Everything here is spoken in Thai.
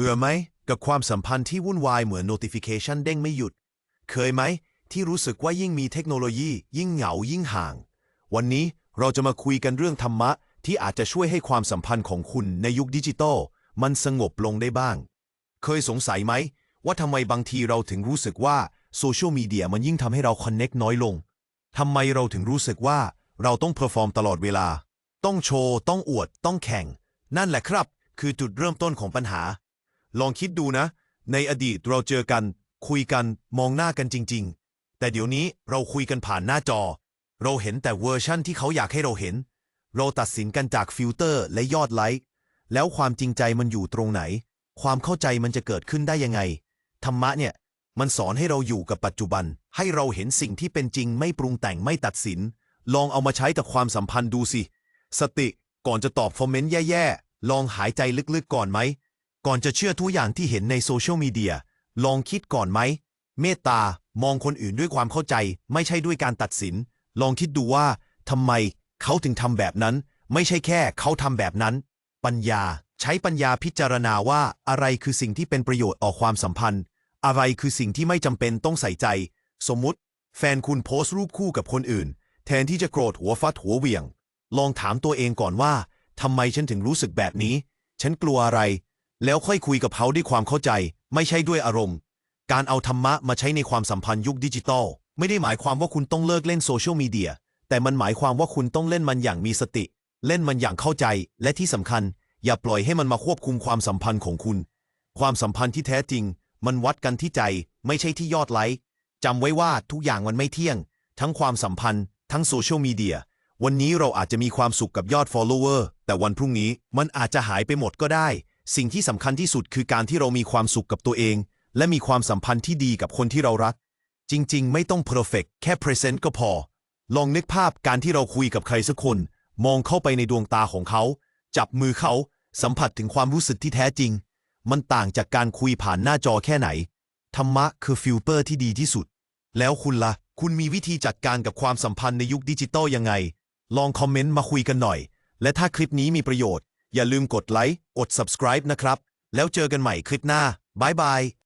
เบื่อไหมกับความสัมพันธ์ที่วุ่นวายเหมือน notification เด้งไม่หยุด เคยไหม ที่รู้สึกว่ายิ่งมีเทคโนโลยี ยิ่งเหงายิ่งห่าง วันนี้เราจะมาคุยกันเรื่องธรรมะ ที่อาจจะช่วยให้ความสัมพันธ์ของคุณในยุคดิจิตอลมันสงบลงได้บ้าง เคยสงสัยไหม ว่าทำไมบางทีเราถึงรู้สึกว่าโซเชียลมีเดียมันยิ่งทำให้เราคอนเน็กน้อยลงทำไมเราถึงรู้สึกว่าเราต้องเพอร์ฟอร์มตลอดเวลา ต้องโชว์ ต้องอวด ต้องแข่ง นั่นแหละครับ คือจุดเริ่มต้นของปัญหา ลองคิดดูนะ ในอดีตเราเจอกัน คุยกันมองหน้ากันจริง ๆ แต่เดี๋ยวนี้เราคุยกันผ่านหน้าจอ เราเห็นแต่เวอร์ชั่นที่เขาอยากให้เราเห็น เราตัดสินกันจากฟิลเตอร์และยอดไลค์แล้วความจริงใจมันอยู่ตรงไหน ความเข้าใจมันจะเกิดขึ้นได้ยังไง ธรรมะเนี่ย มันสอนให้เราอยู่กับปัจจุบัน ให้เราเห็นสิ่งที่เป็นจริงไม่ปรุงแต่งไม่ตัดสิน ลองเอามาใช้กับความสัมพันธ์ดูสิ สติก่อนจะตอบคอมเมนต์แย่ๆ ลองหายใจลึกๆก่อนไหม ก่อนจะเชื่อทุกอย่างที่เห็นในโซเชียลมีเดีย ลองคิดก่อนไหม เมตตามองคนอื่นด้วยความเข้าใจ ไม่ใช่ด้วยการตัดสิน ลองคิดดูว่าทำไมเขาถึงทำแบบนั้น ไม่ใช่แค่เขาทำแบบนั้น ปัญญาใช้ปัญญาพิจารณาว่าอะไรคือสิ่งที่เป็นประโยชน์ต่อความสัมพันธ์ อะไรคือสิ่งที่ไม่จำเป็นต้องใส่ใจ สมมุติ แฟนคุณโพสต์รูปคู่กับคนอื่น แทนที่จะโกรธหัวฟัดหัวเหวี่ยง ลองถามตัวเองก่อนว่าทำไมฉันถึงรู้สึกแบบนี้ ฉันกลัวอะไร แล้วค่อยคุยกับเขาด้วยความเข้าใจ ไม่ใช่ด้วยอารมณ์ การเอาธรรมะมาใช้ในความสัมพันธ์ยุคดิจิตอลไม่ได้หมายความว่าคุณต้องเลิกเล่นโซเชียลมีเดียแต่มันหมายความว่าคุณต้องเล่นมันอย่างมีสติ เล่นมันอย่างเข้าใจ และที่สำคัญ อย่าปล่อยให้มันมาควบคุมความสัมพันธ์ของคุณ ความสัมพันธ์ที่แท้จริง มันวัดกันที่ใจ ไม่ใช่ที่ยอดไลค์จำไว้ว่าทุกอย่างมันไม่เที่ยง ทั้งความสัมพันธ์ ทั้งโซเชียลมีเดียวันนี้เราอาจจะมีความสุขกับยอด follower แต่วันพรุ่งนี้มันอาจจะหายไปหมดก็ได้ สิ่งที่สำคัญที่สุดคือการที่เรามีความสุขกับตัวเอง และมีความสัมพันธ์ที่ดีกับคนที่เรารัก จริง ๆ ไม่ต้อง perfect แค่ present ก็พอ ลองนึกภาพการที่เราคุยกับใครสักคน มองเข้าไปในดวงตาของเขา จับมือเขา สัมผัสถึงความรู้สึกที่แท้จริง มันต่างจากการคุยผ่านหน้าจอแค่ไหน ธรรมะคือฟิลเตอร์ที่ดีที่สุด แล้วคุณละ่ะ คุณมีวิธีจัดการกับความสัมพันธ์ในยุคดิจิตอลยังไง ลองคอมเมนต์มาคุยกันหน่อย และถ้าคลิปนี้มีประโยชน์ อย่าลืมกดไลค์ กด subscribe นะครับ แล้วเจอกันใหม่คลิปหน้าบายบาย